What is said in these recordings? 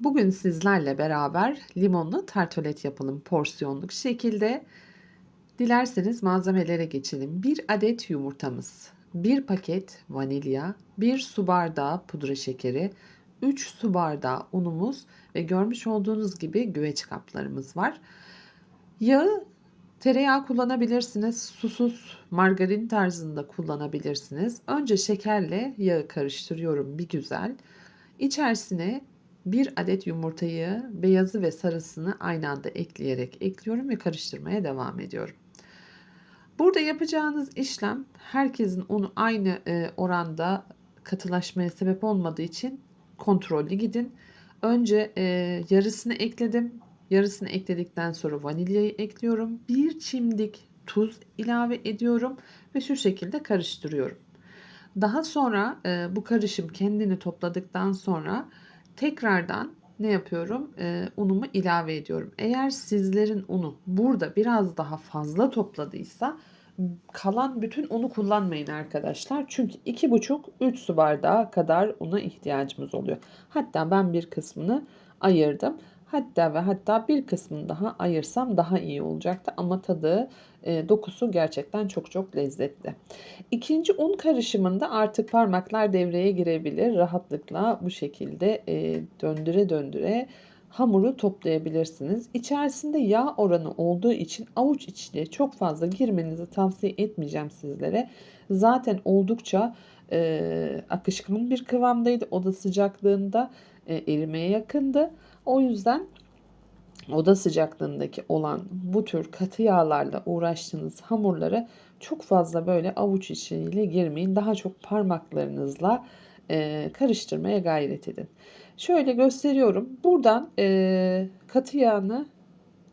Bugün sizlerle beraber limonlu tartolet yapalım porsiyonluk şekilde. Dilerseniz malzemelere geçelim. 1 adet yumurtamız, 1 paket vanilya, 1 su bardağı pudra şekeri, 3 su bardağı unumuz ve görmüş olduğunuz gibi güveç kaplarımız var. Yağı tereyağı kullanabilirsiniz. Susuz margarin tarzında kullanabilirsiniz. Önce şekerle yağı karıştırıyorum bir güzel. İçerisine bir adet yumurtayı beyazı ve sarısını aynı anda ekleyerek ekliyorum ve karıştırmaya devam ediyorum. Burada yapacağınız işlem herkesin onu aynı e, oranda katılaşmaya sebep olmadığı için kontrollü gidin. Önce e, yarısını ekledim. Yarısını ekledikten sonra vanilyayı ekliyorum. Bir çimdik tuz ilave ediyorum ve şu şekilde karıştırıyorum. Daha sonra e, bu karışım kendini topladıktan sonra tekrardan ne yapıyorum? E, unumu ilave ediyorum. Eğer sizlerin unu burada biraz daha fazla topladıysa kalan bütün unu kullanmayın arkadaşlar. Çünkü 2,5-3 su bardağı kadar una ihtiyacımız oluyor. Hatta ben bir kısmını ayırdım. Hatta ve hatta bir kısmını daha ayırsam daha iyi olacaktı ama tadı e, dokusu gerçekten çok çok lezzetli. İkinci un karışımında artık parmaklar devreye girebilir. Rahatlıkla bu şekilde e, döndüre döndüre hamuru toplayabilirsiniz. İçerisinde yağ oranı olduğu için avuç içliğe çok fazla girmenizi tavsiye etmeyeceğim sizlere. Zaten oldukça e, akışkan bir kıvamdaydı. Oda sıcaklığında e, erimeye yakındı. O yüzden oda sıcaklığındaki olan bu tür katı yağlarla uğraştığınız hamurları çok fazla böyle avuç içiyle girmeyin. Daha çok parmaklarınızla e, karıştırmaya gayret edin. Şöyle gösteriyorum. Buradan e, katı yağını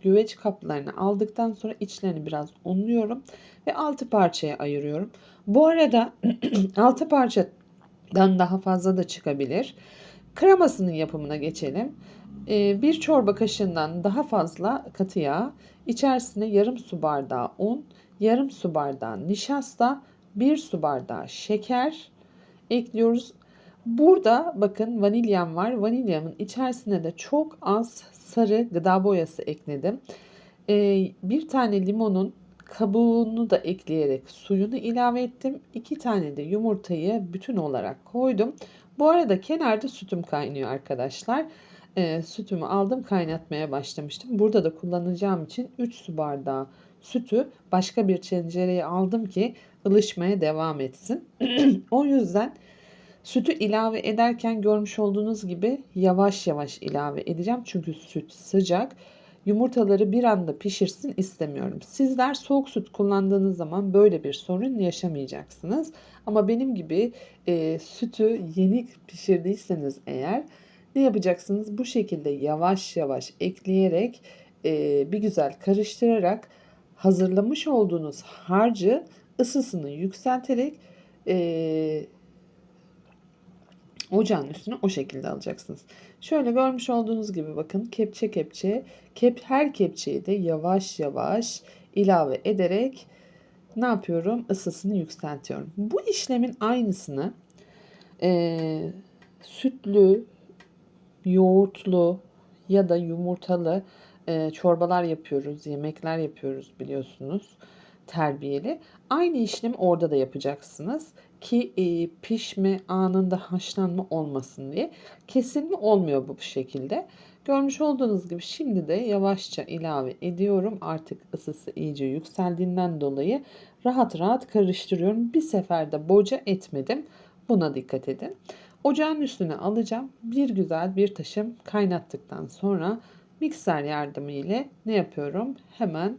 güveç kaplarını aldıktan sonra içlerini biraz unluyorum ve altı parçaya ayırıyorum. Bu arada altı parçadan daha fazla da çıkabilir. Kremasının yapımına geçelim. Ee, bir çorba kaşığından daha fazla katı yağ, içerisine yarım su bardağı un, yarım su bardağı nişasta, bir su bardağı şeker ekliyoruz. Burada bakın vanilyam var. Vanilyamın içerisine de çok az sarı gıda boyası ekledim. Ee, bir tane limonun kabuğunu da ekleyerek suyunu ilave ettim. İki tane de yumurtayı bütün olarak koydum. Bu arada kenarda sütüm kaynıyor arkadaşlar. E, sütümü aldım kaynatmaya başlamıştım. Burada da kullanacağım için 3 su bardağı sütü başka bir tencereye aldım ki ılışmaya devam etsin. o yüzden sütü ilave ederken görmüş olduğunuz gibi yavaş yavaş ilave edeceğim. Çünkü süt sıcak. Yumurtaları bir anda pişirsin istemiyorum. Sizler soğuk süt kullandığınız zaman böyle bir sorun yaşamayacaksınız. Ama benim gibi e, sütü yeni pişirdiyseniz eğer ne yapacaksınız? Bu şekilde yavaş yavaş ekleyerek e, bir güzel karıştırarak hazırlamış olduğunuz harcı ısısını yükselterek e, ocağın üstüne o şekilde alacaksınız. Şöyle görmüş olduğunuz gibi bakın kepçe kepçe kep her kepçeyi de yavaş yavaş ilave ederek ne yapıyorum? Isısını yükseltiyorum. Bu işlemin aynısını e, sütlü, yoğurtlu ya da yumurtalı e, çorbalar yapıyoruz, yemekler yapıyoruz biliyorsunuz terbiyeli. Aynı işlemi orada da yapacaksınız ki e, pişme anında haşlanma olmasın diye. Kesilme olmuyor bu şekilde. Görmüş olduğunuz gibi şimdi de yavaşça ilave ediyorum. Artık ısısı iyice yükseldiğinden dolayı rahat rahat karıştırıyorum. Bir seferde boca etmedim. Buna dikkat edin. Ocağın üstüne alacağım. Bir güzel bir taşım kaynattıktan sonra mikser yardımı ile ne yapıyorum? Hemen